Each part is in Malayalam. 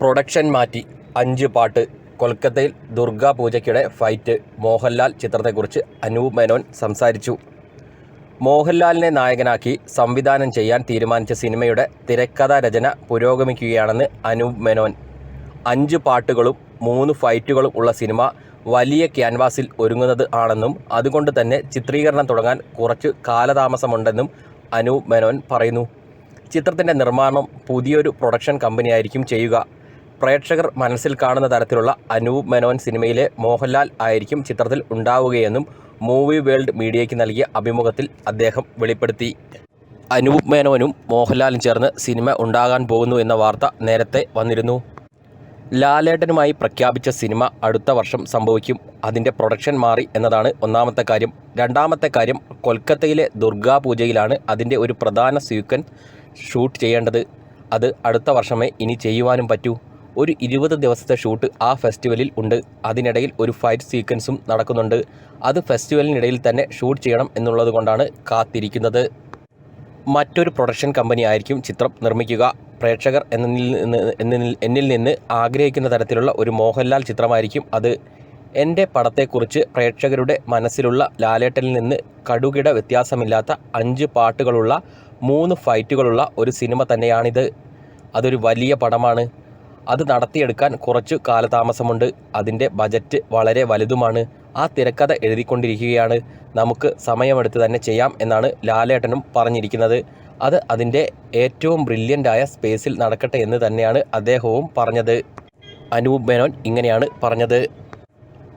പ്രൊഡക്ഷൻ മാറ്റി. അഞ്ച് പാട്ട്. കൊൽക്കത്തയിൽ ദുർഗാ പൂജയ്ക്കിടെ ഫൈറ്റ്. മോഹൻലാൽ ചിത്രത്തെക്കുറിച്ച് അനൂപ് മേനോൻ സംസാരിച്ചു. മോഹൻലാലിനെ നായകനാക്കി സംവിധാനം ചെയ്യാൻ തീരുമാനിച്ച സിനിമയുടെ തിരക്കഥാ രചന പുരോഗമിക്കുകയാണെന്ന് അനൂപ് മേനോൻ. അഞ്ച് പാട്ടുകളും മൂന്ന് ഫൈറ്റുകളും ഉള്ള സിനിമ വലിയ ക്യാൻവാസിൽ ഒരുങ്ങുന്നത് ആണെന്നും അതുകൊണ്ട് തന്നെ ചിത്രീകരണം തുടങ്ങാൻ കുറച്ച് കാലതാമസമുണ്ടെന്നും അനൂപ് മേനോൻ പറയുന്നു. ചിത്രത്തിന്റെ നിർമ്മാണം പുതിയൊരു പ്രൊഡക്ഷൻ കമ്പനിയായിരിക്കും ചെയ്യുക. പ്രേക്ഷകർ മനസ്സിൽ കാണുന്ന തരത്തിലുള്ള അനൂപ് മേനോൻ സിനിമയിലെ മോഹൻലാൽ ആയിരിക്കും ചിത്രത്തിൽ ഉണ്ടാവുകയെന്നും മൂവി വേൾഡ് മീഡിയയ്ക്ക് നൽകിയ അഭിമുഖത്തിൽ അദ്ദേഹം വെളിപ്പെടുത്തി. അനൂപ് മേനോനും മോഹൻലാലും ചേർന്ന് സിനിമ ഉണ്ടാകാൻ പോകുന്നു എന്ന വാർത്ത നേരത്തെ വന്നിരുന്നു. ലാലേട്ടനുമായി പ്രഖ്യാപിച്ച സിനിമ അടുത്ത വർഷം സംഭവിക്കും. അതിന്റെ പ്രൊഡക്ഷൻ മാറി എന്നതാണ് ഒന്നാമത്തെ കാര്യം. രണ്ടാമത്തെ കാര്യം കൊൽക്കത്തയിലെ ദുർഗാ പൂജയിലാണ് അതിന്റെ ഒരു പ്രധാന സീക്വൻസ് ഷൂട്ട് ചെയ്യേണ്ടത്. അത് അടുത്ത വർഷമേ ഇനി ചെയ്യുവാനും പറ്റൂ. ഒരു ഇരുപത് ദിവസത്തെ ഷൂട്ട് ആ ഫെസ്റ്റിവലിൽ ഉണ്ട്. അതിനിടയിൽ ഒരു ഫൈറ്റ് സീക്വൻസും നടക്കുന്നുണ്ട്. അത് ഫെസ്റ്റിവലിനിടയിൽ തന്നെ ഷൂട്ട് ചെയ്യണം എന്നുള്ളത് കൊണ്ടാണ് കാത്തിരിക്കുന്നത്. മറ്റൊരു പ്രൊഡക്ഷൻ കമ്പനി ആയിരിക്കും ചിത്രം നിർമ്മിക്കുക. പ്രേക്ഷകർ എന്നിൽ നിന്ന് എന്നിൽ നിന്ന് ആഗ്രഹിക്കുന്ന തരത്തിലുള്ള ഒരു മോഹൻലാൽ ചിത്രമായിരിക്കും അത്. എന്റെ പടത്തെക്കുറിച്ച് പ്രേക്ഷകരുടെ മനസ്സിലുള്ള ലാലേട്ടനിൽ നിന്ന് കടുകിട വ്യത്യാസമില്ലാത്ത അഞ്ച് പാട്ടുകളുള്ള മൂന്ന് ഫൈറ്റുകളുള്ള ഒരു സിനിമ തന്നെയാണിത്. അതൊരു വലിയ പടമാണ്. അത് നടത്തിയെടുക്കാൻ കുറച്ചു കാലതാമസമുണ്ട്. അതിന്റെ ബജറ്റ് വളരെ വലുതുമാണ്. ആ തിരക്കഥ എഴുതിക്കൊണ്ടിരിക്കുകയാണ്. നമുക്ക് സമയമെടുത്ത് തന്നെ ചെയ്യാം എന്നാണ് ലാലേട്ടനും പറഞ്ഞിരിക്കുന്നത്. അത് അതിന്റെ ഏറ്റവും ബ്രില്യന്റായ സ്പേസിൽ നടക്കട്ടെ എന്ന് തന്നെയാണ് അദ്ദേഹവും പറഞ്ഞത്. അനൂപ് മേനോൻ ഇങ്ങനെയാണ് പറഞ്ഞത്.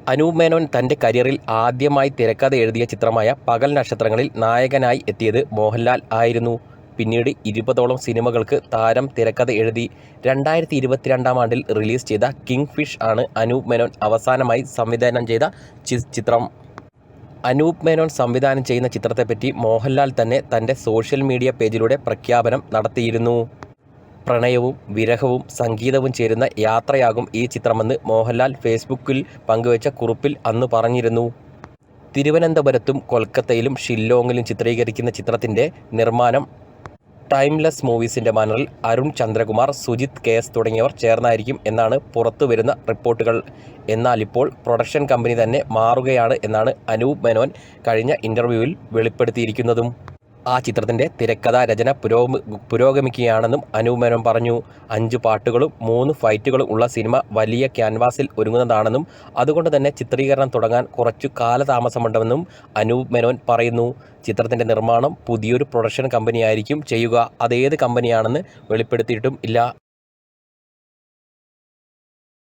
അനൂപ് മേനോൻ തന്റെ കരിയറിൽ ആദ്യമായി തിരക്കഥ എഴുതിയ ചിത്രമായ പകൽ നക്ഷത്രങ്ങളിൽ നായകനായി എത്തിയത് മോഹൻലാൽ ആയിരുന്നു. പിന്നീട് ഇരുപതോളം സിനിമകൾക്ക് താരം തിരക്കഥ എഴുതി രണ്ടായിരത്തി ഇരുപത്തിരണ്ടാം ആണ്ടിൽ റിലീസ് ചെയ്ത കിങ് ഫിഷ് ആണ് അനൂപ് മേനോൻ അവസാനമായി സംവിധാനം ചെയ്ത ചിത്രം. അനൂപ് മേനോൻ സംവിധാനം ചെയ്യുന്ന ചിത്രത്തെപ്പറ്റി മോഹൻലാൽ തന്നെ തന്റെ സോഷ്യൽ മീഡിയ പേജിലൂടെ പ്രഖ്യാപനം നടത്തിയിരുന്നു. പ്രണയവും വിരഹവും സംഗീതവും ചേരുന്ന യാത്രയാകും ഈ ചിത്രമെന്ന് മോഹൻലാൽ ഫേസ്ബുക്കിൽ പങ്കുവച്ച കുറിപ്പിൽ അന്ന് പറഞ്ഞിരുന്നു. തിരുവനന്തപുരത്തും കൊൽക്കത്തയിലും ഷില്ലോങ്ങിലും ചിത്രീകരിക്കുന്ന ചിത്രത്തിന്റെ നിർമ്മാണം ടൈംലെസ് മൂവീസിന്റെ ബാനറിൽ അരുൺ ചന്ദ്രകുമാർ സുജിത് കെ എസ് തുടങ്ങിയവർ ചേർന്നായിരിക്കും എന്നാണ് പുറത്തു വരുന്ന റിപ്പോർട്ടുകൾ. എന്നാൽ ഇപ്പോൾ പ്രൊഡക്ഷൻ കമ്പനി തന്നെ മാറുകയാണ് എന്നാണ് അനൂപ് മേനോൻ കഴിഞ്ഞ ഇന്റർവ്യൂവിൽ വെളിപ്പെടുത്തിയിരിക്കുന്നതും. ആ ചിത്രത്തിന്റെ തിരക്കഥ രചന പുരോഗമി പുരോഗമിക്കുകയാണെന്നും അനുമനം പറഞ്ഞു. അഞ്ച് പാട്ടുകളും മൂന്ന് ഫൈറ്റുകളും ഉള്ള സിനിമ വലിയ ക്യാൻവാസിൽ ഒരുങ്ങുന്നതാണെന്നും അതുകൊണ്ട് തന്നെ ചിത്രീകരണം തുടങ്ങാൻ കുറച്ചു കാലതാമസമുണ്ടെന്നും അനൂപ് പറയുന്നു. ചിത്രത്തിന്റെ നിർമ്മാണം പുതിയൊരു പ്രൊഡക്ഷൻ കമ്പനിയായിരിക്കും ചെയ്യുക. അതേത് കമ്പനിയാണെന്ന് വെളിപ്പെടുത്തിയിട്ടും ഇല്ല.